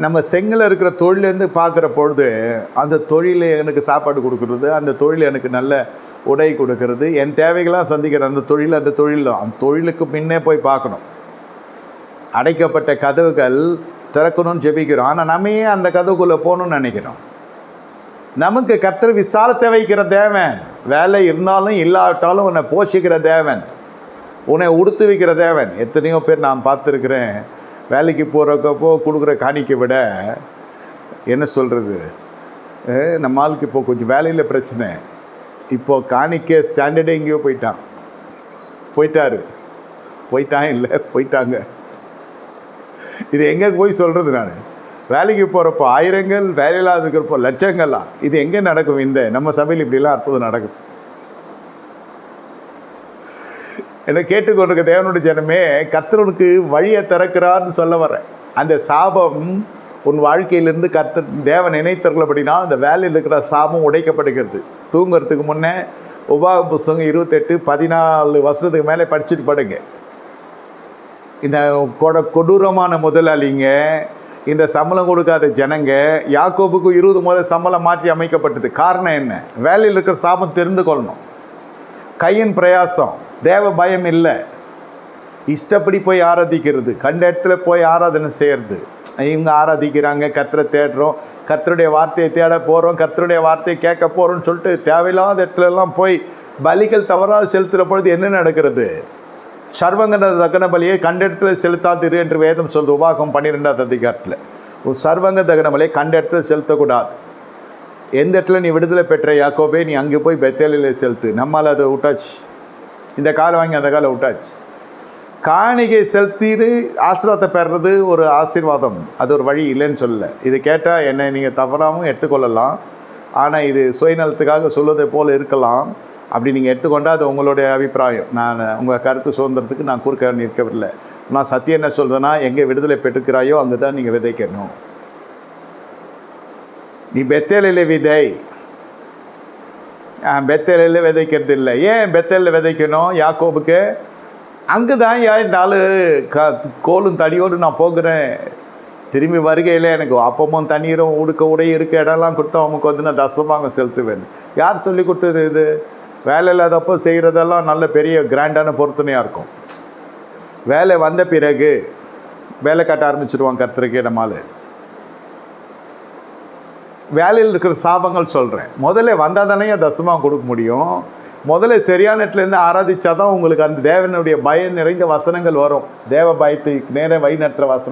நம்ம செங்கில் இருக்கிற தொழிலேருந்து பார்க்குற பொழுது அந்த தொழில் எனக்கு சாப்பாடு கொடுக்கறது அந்த தொழில் எனக்கு நல்ல உடை கொடுக்கறது என் தேவைகளாக சந்திக்கிற அந்த தொழில் அந்த தொழில் தான். அந்த தொழிலுக்கு முன்னே போய் பார்க்கணும். அடைக்கப்பட்ட கதவுகள் திறக்கணும்னு ஜெபிக்கிறோம். ஆனால் நம்ம ஏன் அந்த கதவுக்குள்ளே போகணும்னு நினைக்கிறோம். நமக்கு கர்த்தர் விசாலத்தை வைக்கிற தேவன் வேலை இருந்தாலும் இல்லாவிட்டாலும் உன்னை போஷிக்கிற தேவன் உன்னை உடுத்து வைக்கிற தேவன். எத்தனையோ பேர் நான் பார்த்துருக்குறேன். வேலைக்கு போகிறக்கப்போ கொடுக்குற காணிக்கை விட என்ன சொல்கிறது நம்ம ஆளுக்கு இப்போ கொஞ்சம் வேலையில் பிரச்சனை. இப்போ காணிக்க ஸ்டாண்டர்டே எங்கேயோ போயிட்டான். போயிட்டாரு. போயிட்டான் இல்லை போயிட்டாங்க. இது எங்கே போய் சொல்கிறது நான்? வேலைக்கு போகிறப்போ ஆயிரங்கள் வேலையில்லாத இருக்கிறப்போ லட்சங்கள்லாம் இது எங்கே நடக்கும் இந்த? நம்ம சபையில் இப்படிலாம் அற்புதம் நடக்கும். என்னை கேட்டுக்கொண்டிருக்க தேவனுடைய ஜனமே கர்த்தனுக்கு வழியை திறக்கிறார்னு சொல்ல வரேன். அந்த சாபம் உன் வாழ்க்கையிலிருந்து கர்த்த தேவன் நினைத்தர்களபடினா அந்த வேலையில் இருக்கிற சாபம் உடைக்கப்படுகிறது. தூங்குறதுக்கு முன்னே உபாக புஸ்தகம் இருபத்தெட்டு பதினாலு வருஷத்துக்கு மேலே படிச்சுட்டு படுங்க. இந்த கொட கொடூரமான முதலாளிங்க இந்த சம்பளம் கொடுக்காத ஜனங்க யாக்கோபுக்கு இருபது முதல் சம்பளம் மாற்றி அமைக்கப்பட்டது. காரணம் என்ன? வேலையில் இருக்கிற சாபம் தெரிந்து கொள்ளணும். கையின் பிரயாசம். தேவ பயம் இல்லை. இஷ்டப்படி போய் ஆராதிக்கிறது. கண்ட இடத்துல போய் ஆராதனை செய்கிறது இவங்க ஆராதிக்கிறாங்க கத்தரை தேடுறோம் கத்தருடைய வார்த்தையை தேட போகிறோம் கத்தருடைய வார்த்தையை கேட்க போகிறோம்னு சொல்லிட்டு தேவையில்லாத இடத்துலலாம் போய் பலிகள் தவறாக செலுத்துகிற பொழுது என்ன நடக்கிறது? சர்வங்கன தகன பலியை கண்ட இடத்துல செலுத்தாதிரு என்று வேதம் சொல்லுது. உபாகம் பன்னிரெண்டாவது அதிகாரத்தில். ஒரு சர்வங்க தகன பலியை கண்ட இடத்துல செலுத்தக்கூடாது. எந்த இடத்துல நீ விடுதலை பெற்ற யாக்கோபே நீ அங்கே போய் பெத்தேலில் செலுத்து. நம்மால் அதை விட்டாச்சு. இந்த காலை வாங்கி அந்த காலை விட்டாச்சு. காணிகை செலுத்திட்டு ஆசீர்வாதத்தை பெறுறது ஒரு ஆசீர்வாதம். அது ஒரு வழி இல்லைன்னு சொல்லலை. இது கேட்டால் என்னை நீங்கள் தவறாகவும் எடுத்துக்கொள்ளலாம். ஆனால் இது சுயநலத்துக்காக சொல்வதை போல் இருக்கலாம். அப்படி நீங்கள் எடுத்துக்கொண்டால் அது உங்களுடைய அபிப்பிராயம். நான் உங்கள் கருத்து சுதந்திரத்துக்கு நான் குறுக்க நிற்கவில்லை. நான் சத்தியம் என்ன சொல்கிறேன்னா எங்கே விடுதலை பெற்றுக்கிறாயோ அங்கே தான் நீங்கள் விதைக்கணும். நீ பெத்தேலையில் விதை. பெத்தலையில் விதைக்கிறது இல்லை ஏன் பெத்தலில் விதைக்கணும் யாக்கோபுக்கு? அங்கே தான் ஏன் இந்த ஆள் க கோலும் தடியோடு நான் போகிறேன். திரும்பி வருகையில் எனக்கு அப்பமும் தண்ணீரும் உடுக்க உடை இருக்க இடம்லாம் கொடுத்தா அவனுக்கு வந்து நான் தசமாங்க செலுத்துவேன். யார் சொல்லி கொடுத்தது இது? வேலை இல்லாதப்போ செய்கிறதெல்லாம் நல்ல பெரிய கிராண்டான பொருத்தனையாக இருக்கும். வேலை வந்த பிறகு வேலை கட்ட ஆரம்பிச்சிருவான் கத்திரிக்கை இடமால் வேலையில் இருக்கிற சாபங்கள் சொல்கிறேன் முதல்ல வந்தால் தானே தசமாக கொடுக்க முடியும். முதல்ல சரியான இடத்துலேருந்து ஆராதிச்சா தான் உங்களுக்கு அந்த தேவனுடைய பயம் நிறைந்த வசனங்கள் வரும். தேவ பயத்துக்கு நேர வழி நடத்துகிற வசனம்